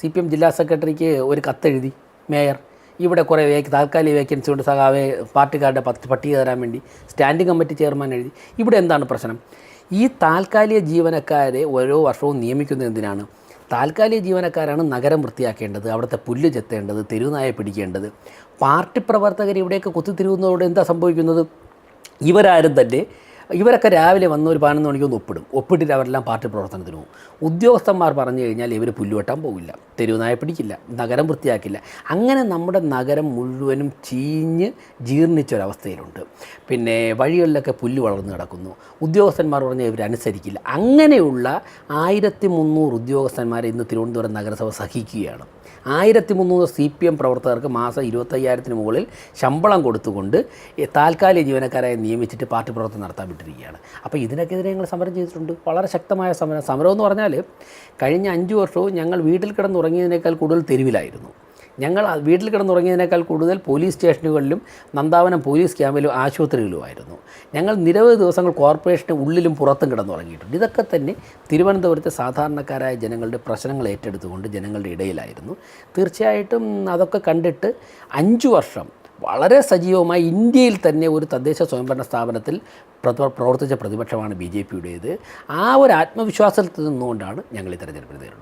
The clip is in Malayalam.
സി പി എം ജില്ലാ സെക്രട്ടറിക്ക് ഒരു കത്തെഴുതി മേയർ. ഇവിടെ കുറേ വേക്ക് താൽക്കാലിക വേക്കൻസി കൊണ്ട് സഖാവെ പാർട്ടിക്കാരുടെ പത്ത് പട്ടിക തരാൻ വേണ്ടി. സ്റ്റാൻഡിംഗ് കമ്മിറ്റി ചെയർമാൻ എഴുതി. ഇവിടെ എന്താണ് പ്രശ്നം? ഈ താൽക്കാലിക ജീവനക്കാരെ ഓരോ വർഷവും നിയമിക്കുന്നത് എന്തിനാണ്? താൽക്കാലിക ജീവനക്കാരാണ് നഗരം വൃത്തിയാക്കേണ്ടത് അവിടുത്തെ പുല്ല് ചെത്തേണ്ടത് തെരുവുനായ പിടിക്കേണ്ടത്. പാർട്ടി പ്രവർത്തകർ ഇവിടെയൊക്കെ കുത്തിത്തിരിവുന്നതോടെ എന്താ സംഭവിക്കുന്നത്? ഇവരാരും തന്നെ ഇവരൊക്കെ രാവിലെ വന്ന് ഒരു പതിനൊന്ന് മണിക്ക് ഒന്ന് ഒപ്പിടും. ഒപ്പിട്ടിട്ട് അവരെല്ലാം പാർട്ടി പ്രവർത്തനത്തിന് പോകും. ഉദ്യോഗസ്ഥന്മാർ പറഞ്ഞു കഴിഞ്ഞാൽ ഇവർ പുല്ലുവെട്ടാൻ പോകില്ല. തെരുവുനായ പിടിക്കില്ല. നഗരം വൃത്തിയാക്കില്ല. അങ്ങനെ നമ്മുടെ നഗരം മുഴുവനും ചീഞ്ഞ് ജീർണിച്ചൊരവസ്ഥയിലുണ്ട്. പിന്നെ വഴികളിലൊക്കെ പുല്ല് വളർന്നു കിടക്കുന്നു. ഉദ്യോഗസ്ഥന്മാർ പറഞ്ഞാൽ ഇവരനുസരിക്കില്ല അങ്ങനെയുള്ള ആയിരത്തി മുന്നൂറ് ഉദ്യോഗസ്ഥന്മാരെ ഇന്ന് തിരുവനന്തപുരം നഗരസഭ സഹിക്കുകയാണ്. ആയിരത്തി മുന്നൂറ് സി പി എം പ്രവർത്തകർക്ക് മാസം ഇരുപത്തയ്യായിരത്തിന് മുകളിൽ ശമ്പളം കൊടുത്തുകൊണ്ട് താൽക്കാലിക ജീവനക്കാരായി നിയമിച്ചിട്ട് പാർട്ടി പ്രവർത്തനം നടത്താൻ വിട്ടിരിക്കുകയാണ് അപ്പോൾ ഇതിനൊക്കെതിരെ ഞങ്ങൾ സമരം ചെയ്തിട്ടുണ്ട്. വളരെ ശക്തമായ സമരം. സമരം എന്ന് പറഞ്ഞാൽ കഴിഞ്ഞ അഞ്ച് വർഷവും ഞങ്ങൾ വീട്ടിൽ കിടന്നുറങ്ങിയതിനേക്കാൾ കൂടുതൽ തെരുവിലായിരുന്നു. ഞങ്ങൾ വീട്ടിൽ കിടന്നുറങ്ങിയതിനേക്കാൾ കൂടുതൽ പോലീസ് സ്റ്റേഷനുകളിലും നന്ദാവനം പോലീസ് ക്യാമ്പിലും ആശുപത്രിയിലുമായിരുന്നു. ഞങ്ങൾ നിരവധി ദിവസങ്ങൾ കോർപ്പറേഷന് ഉള്ളിലും പുറത്തും കിടന്നുറങ്ങിയിട്ടുണ്ട്. ഇതൊക്കെ തന്നെ തിരുവനന്തപുരത്തെ സാധാരണക്കാരായ ജനങ്ങളുടെ പ്രശ്നങ്ങൾ ഏറ്റെടുത്തുകൊണ്ട് ജനങ്ങളുടെ ഇടയിലായിരുന്നു. തീർച്ചയായിട്ടും അതൊക്കെ കണ്ടിട്ട് അഞ്ച് വർഷം വളരെ സജീവമായി ഇന്ത്യയിൽ തന്നെ ഒരു തദ്ദേശ സ്വയംഭരണ സ്ഥാപനത്തിൽ പ്രവ- പ്രവർത്തിച്ച പ്രതിപക്ഷമാണ് ബി ജെ പിയുടേത്. ആ ഒരു ആത്മവിശ്വാസത്തിൽ നിന്നുകൊണ്ടാണ് ഞങ്ങൾ ഈ തെരഞ്ഞെടുപ്പിൽ നേരിടുന്നത്.